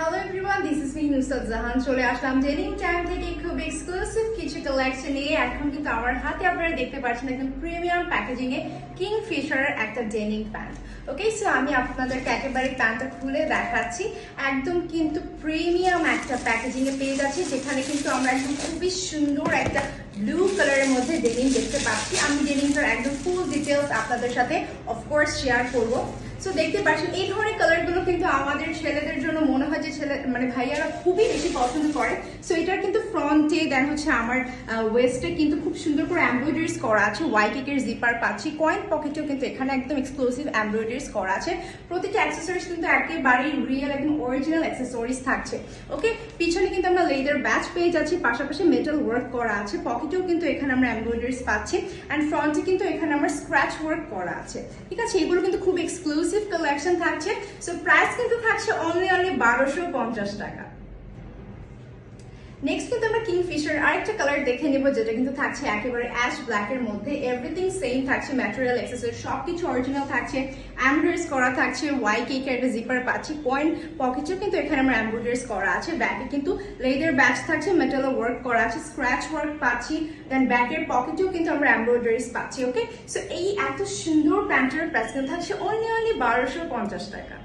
Hello everyone this is me Nusrat Jahan চলে আসলাম ডেনিং time থেকে খুব এক্সক্লুসিভ কিছু কালেকশন নিয়ে। এখন কিন্তু আমার হাতে আপনারা দেখতে পাচ্ছেন একদম প্রিমিয়াম প্যাকেজিং এ কিং ফিশারের একটা ডেনিং প্যান্ট ওকে সো আমি আপনাদেরকে একেবারে প্যান্টটা খুলে দেখাচ্ছি। একদম কিন্তু প্রিমিয়াম একটা প্যাকেজিং এ পেয়ে যাচ্ছি, যেখানে কিন্তু আমরা একদম খুবই সুন্দর একটা ব্লু কালারের মধ্যে ডেনিং দেখতে পাচ্ছি। আমি ডেনিংটার একদম ফুল ডিটেলস আপনাদের সাথে অফকোর্স শেয়ার করব। সো দেখতে পাচ্ছেন, এই ধরনের কালারগুলো কিন্তু আমাদের ছেলেদের জন্য মানে ভাইয়ারা খুবই বেশি পছন্দ করে। সো এটার কিন্তু ফ্রন্টে দেন হচ্ছে আমার ওয়েস্টে কিন্তু খুব সুন্দর করে এমব্রয়ডারিজ করা আছে। হোয়াইট কেকের জিপার পাচ্ছি। কয়েন পকেটেও কিন্তু এখানে একদম এক্সক্লুসিভ এমব্রয়ডারিজ করা আছে। প্রতিটা অ্যাক্সেসরিজ কিন্তু একেবারেই রিয়েল একদম অরিজিনাল অ্যাক্সেসরিজ থাকছে। ওকে পিছনে কিন্তু আমরা লেদার ব্যাচ পেয়ে যাচ্ছি। পাশাপাশি মেটাল ওয়ার্ক করা আছে। পকেটেও কিন্তু এখানে আমরা এমব্রয়ডারিজ পাচ্ছি। অ্যান্ড ফ্রন্টে কিন্তু এখানে আমার স্ক্র্যাচ ওয়ার্ক করা আছে। ঠিক আছে? এগুলো কিন্তু খুব এক্সক্লুসিভ কালেকশন থাকছে। সো প্রাইস কিন্তু থাকছে অনলি অনলি বারোশো পঞ্চাশ টাকা। নেক্সট কিন্তু আমরা কিংফিশার আরেকটা কালার দেখে নেব, যেটা কিন্তু থাকছে একেবারে অ্যাশ ব্ল্যাক এর মধ্যে। এভরিথিং সেম থাকছে ম্যাটেরিয়াল এক্সেসরি সবকিছু অরিজিনাল থাকছে। এমব্রয়ডারিজ করা থাকছে ওয়াই কেকের একটা জিপার পাচ্ছি পয়েন্ট পকেটেও কিন্তু এখানে আমরা এমব্রয়ডারিজ করা আছে। ব্যাকে কিন্তু লেদার ব্যাচ থাকছে মেটাল ওয়ার্ক করা আছে স্ক্র্যাচ ওয়ার্ক পাচ্ছি। দেন ব্যাকের পকেটেও কিন্তু আমরা এমব্রয়ডারিজ পাচ্ছি ওকে সো এই এত সুন্দর প্যান্টের প্রাইস কিন্তু থাকছে অনলি অনলি বারোশো পঞ্চাশ টাকা।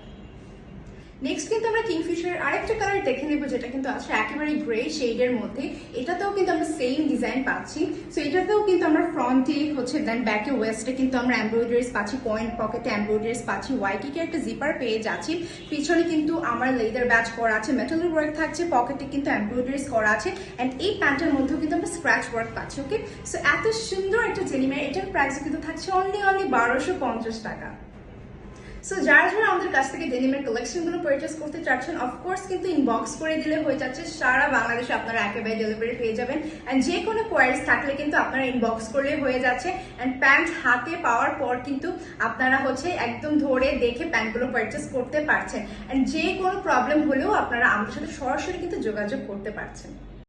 নেক্সট কিন্তু আমরা কিংফিশার আরেকটা কালার দেখে নেব, যেটা কিন্তু আছে একেবারে গ্রে শেডের মধ্যে। এটাতেও কিন্তু আমরা সেম ডিজাইন পাচ্ছি। সো এটাতেও কিন্তু আমরা ফ্রন্টে হচ্ছে দেন ব্যাকে ওয়েস্টে কিন্তু আমরা এমব্রয়ডারিজ পাচ্ছি পয়েন্ট পকেটে এমব্রয়ডারিজ পাচ্ছি হোয়াইটিকে একটা জিপার পেয়ে যাচ্ছি। পিছনে কিন্তু আমার লেদার ব্যাচ করা আছে মেটালের ওয়ার্ক থাকছে পকেটে কিন্তু এমব্রয়ডারিজ করা আছে অ্যান্ড এই প্যান্টের মধ্যেও কিন্তু আমরা স্ক্র্যাচ ওয়ার্ক পাচ্ছি ওকে সো এত সুন্দর একটা জেনিমের এটার প্রাইস কিন্তু থাকছে অনলি অনলি বারোশো পঞ্চাশ টাকা। সো যারা যারা আমাদের কাছ থেকে ডেনিমের কালেকশনগুলো পারচেস করতে চাচ্ছেন অফকোর্স কিন্তু ইনবক্স করে দিলে হয়ে যাচ্ছে সারা বাংলাদেশে আপনারা একেবারে ডেলিভারি পেয়ে যাবেন। অ্যান্ড যে কোনো কোয়ারিজ থাকলে কিন্তু আপনারা ইনবক্স করলে হয়ে যাচ্ছে। অ্যান্ড প্যান্ট হাতে পাওয়ার পর কিন্তু আপনারা হচ্ছে একদম ধরে দেখে প্যান্টগুলো পারচেস করতে পারছেন। অ্যান্ড যে কোনো প্রবলেম হলেও আপনারা আমাদের সাথে সরাসরি কিন্তু যোগাযোগ করতে পারছেন।